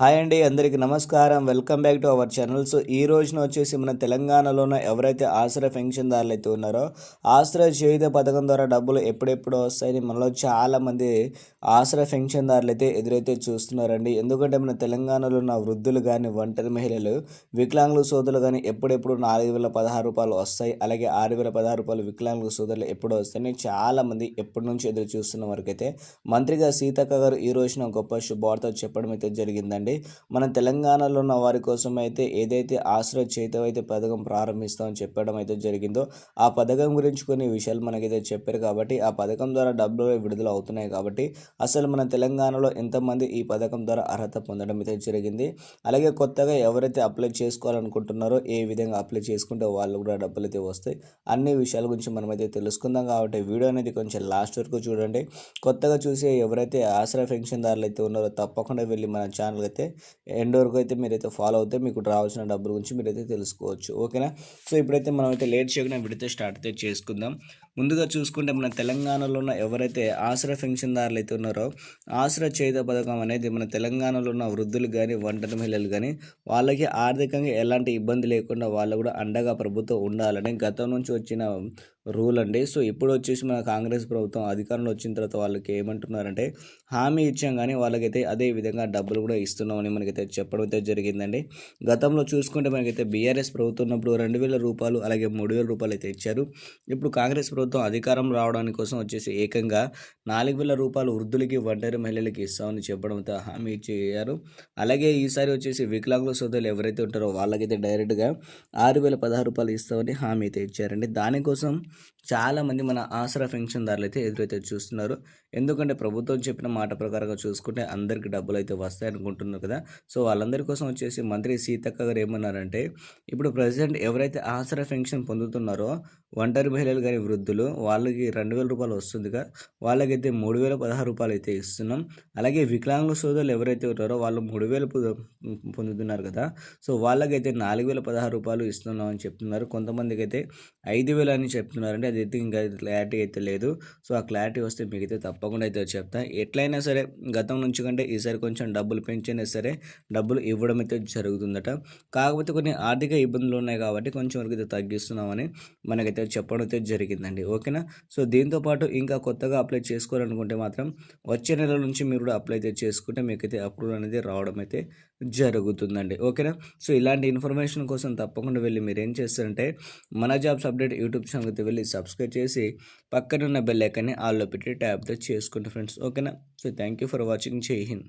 Hi అండి అందరికీ నమస్కారం. Welcome back to our channel. So ఈ రోజున వచ్చేసి మన తెలంగాణలోన ఎవరైతే ఆశ్రయ పెన్షన్దారులు అయితే ఉన్నారో ఆశ్రయ చేయుత పథకం ద్వారా డబ్బులు ఎప్పుడెప్పుడు వస్తాయని మనలో చాలామంది ఆశ్రయ పెన్షన్దారులు అయితే ఎదురైతే చూస్తున్నారండి. ఎందుకంటే మన తెలంగాణలో ఉన్న వృద్ధులు కానీ ఒంటరి మహిళలు వికలాంగుల సోదరులు కానీ ఎప్పుడెప్పుడు నాలుగు వేల పదహారు రూపాయలు వస్తాయి. అలాగే ఆరు వేల పదహారు రూపాయలు వికలాంగుల సోదరులు ఎప్పుడు వస్తాయని చాలామంది ఎప్పటి నుంచి ఎదురు చూస్తున్న వరకైతే మంత్రిగా సీతక్క గారు ఈ రోజున గొప్ప శుభవార్త చెప్పడం అయితే జరిగిందండి. మన తెలంగాణలో ఉన్న వారి కోసం అయితే ఏదైతే ఆశ్రయ చేతవ అయితే పథకం ప్రారంభిస్తామని చెప్పడం అయితే జరిగిందో ఆ పథకం గురించి కొన్ని విషయాలు మనకైతే చెప్పారు కాబట్టి ఆ పథకం ద్వారా డబ్బులు విడుదల అవుతున్నాయి కాబట్టి అసలు మన తెలంగాణలో ఎంతమంది ఈ పథకం ద్వారా అర్హత పొందడం అయితే జరిగింది. అలాగే కొత్తగా ఎవరైతే అప్లై చేసుకోవాలనుకుంటున్నారో ఏ విధంగా అప్లై చేసుకుంటే వాళ్ళు కూడా డబ్బులు అయితే వస్తాయి. అన్ని విషయాల గురించి మనమైతే తెలుసుకుందాం కాబట్టి వీడియో అనేది కొంచెం లాస్ట్ వరకు చూడండి. కొత్తగా చూసే ఎవరైతే ఆశ్రయ పెన్షన్దారులు అయితే ఉన్నారో తప్పకుండా వెళ్ళి మన ఛానల్ అయితే అయితే ఎండ్ వరకు అయితే మీరైతే ఫాలో అవుతే మీకు రావాల్సిన డబ్బుల గురించి మీరైతే తెలుసుకోవచ్చు. ఓకేనా సో ఇప్పుడైతే మనం అయితే లేట్ చేయకుండా విడితే స్టార్ట్ అయితే చేసుకుందాం. ముందుగా చూసుకుంటే మన తెలంగాణలో ఉన్న ఎవరైతే ఆశ్రయ పెన్షన్దారులు అయితే ఉన్నారో ఆశ్రయ చేత పథకం అనేది మన తెలంగాణలో ఉన్న వృద్ధులు కానీ వంటల మహిళలు కానీ వాళ్ళకి ఆర్థికంగా ఎలాంటి ఇబ్బంది లేకుండా వాళ్ళు కూడా అండగా ప్రభుత్వం ఉండాలని గతం నుంచి వచ్చిన రూల్ అండి. సో ఇప్పుడు వచ్చేసి మన కాంగ్రెస్ ప్రభుత్వం అధికారంలో వచ్చిన తర్వాత వాళ్ళకి ఏమంటున్నారంటే హామీ ఇచ్చాం కానీ వాళ్ళకైతే అదే విధంగా డబ్బులు కూడా ఇస్తున్నామని మనకైతే చెప్పడం అయితే జరిగిందండి. గతంలో చూసుకుంటే మనకైతే బీఆర్ఎస్ ప్రభుత్వం ఉన్నప్పుడు రెండు వేల రూపాయలు అలాగే మూడు వేల రూపాయలు అయితే ఇచ్చారు. ఇప్పుడు కాంగ్రెస్ ప్రభుత్వం ప్రభుత్వం అధికారం రావడానికి కోసం వచ్చేసి ఏకంగా నాలుగు వేల రూపాయలు వృద్ధులకి ఒంటరి మహిళలకి ఇస్తామని చెప్పడంతో హామీ ఇచ్చారు అలాగే ఈసారి వచ్చేసి వికలాంగుల సోదరులు ఎవరైతే ఉంటారో వాళ్ళకైతే డైరెక్ట్గా ఆరు వేల పదహారు రూపాయలు ఇస్తామని హామీ అయితే ఇచ్చారండి. దానికోసం చాలామంది మన ఆసరా పెన్షన్దారులు అయితే ఎదురైతే చూస్తున్నారు. ఎందుకంటే ప్రభుత్వం చెప్పిన మాట ప్రకారంగా చూసుకుంటే అందరికీ డబ్బులు అయితే వస్తాయి అనుకుంటున్నారు కదా. సో వాళ్ళందరి కోసం వచ్చేసి మంత్రి సీతక్క గారు ఏమన్నారంటే ఇప్పుడు ప్రజెంట్ ఎవరైతే ఆసరా పెన్షన్ పొందుతున్నారో ఒంటరి మహిళలు కానీ వృద్ధులు వాళ్ళకి రెండు వేల రూపాయలు వస్తుందిగా వాళ్ళకైతే మూడు వేల పదహారు రూపాయలు అయితే ఇస్తున్నాం. అలాగే వికలాంగుల సోదరులు ఎవరైతే ఉంటారో వాళ్ళు మూడు వేలు పొందుతున్నారు కదా. సో వాళ్ళకైతే నాలుగు వేల పదహారు రూపాయలు ఇస్తున్నాం అని చెప్తున్నారు. కొంతమందికి అయితే ఐదు వేలు అని చెప్తున్నారంటే అది అయితే ఇంకా క్లారిటీ అయితే లేదు. సో ఆ క్లారిటీ వస్తే మీకైతే తప్పకుండా అయితే చెప్తా. ఎట్లయినా సరే గతం నుంచి కంటే ఈసారి కొంచెం డబ్బులు పెంచైనా సరే డబ్బులు ఇవ్వడం అయితే జరుగుతుందట. కాకపోతే కొన్ని ఆర్థిక ఇబ్బందులు ఉన్నాయి కాబట్టి కొంచెం వరకు అయితే తగ్గిస్తున్నామని మనకైతే చెప్పడం అయితే జరిగిందండి. ఓకేనా? సో దీంతో పాటు ఇంకా కొత్తగా అప్లై చేసుకోవాలనుకుంటే మాత్రం వచ్చే నెల నుంచి మీరు కూడా అప్లై అయితే చేసుకుంటే మీకైతే అప్రూవల్ అనేది రావడం అయితే జరుగుతుందండి. ఓకేనా? సో ఇలాంటి ఇన్ఫర్మేషన్ కోసం తప్పకుండా వెళ్ళి మీరు ఏం చేస్తారంటే మన జాబ్స్ అప్డేట్ యూట్యూబ్ ఛానల్ అయితే వెళ్ళి సబ్స్క్రైబ్ చేసి పక్కనున్న బెల్ ఐకాన్ని ఆల్లో పెట్టి ట్యాబ్తో చేసుకుంటే ఫ్రెండ్స్. ఓకేనా? So thank you for watching. Jai Hind.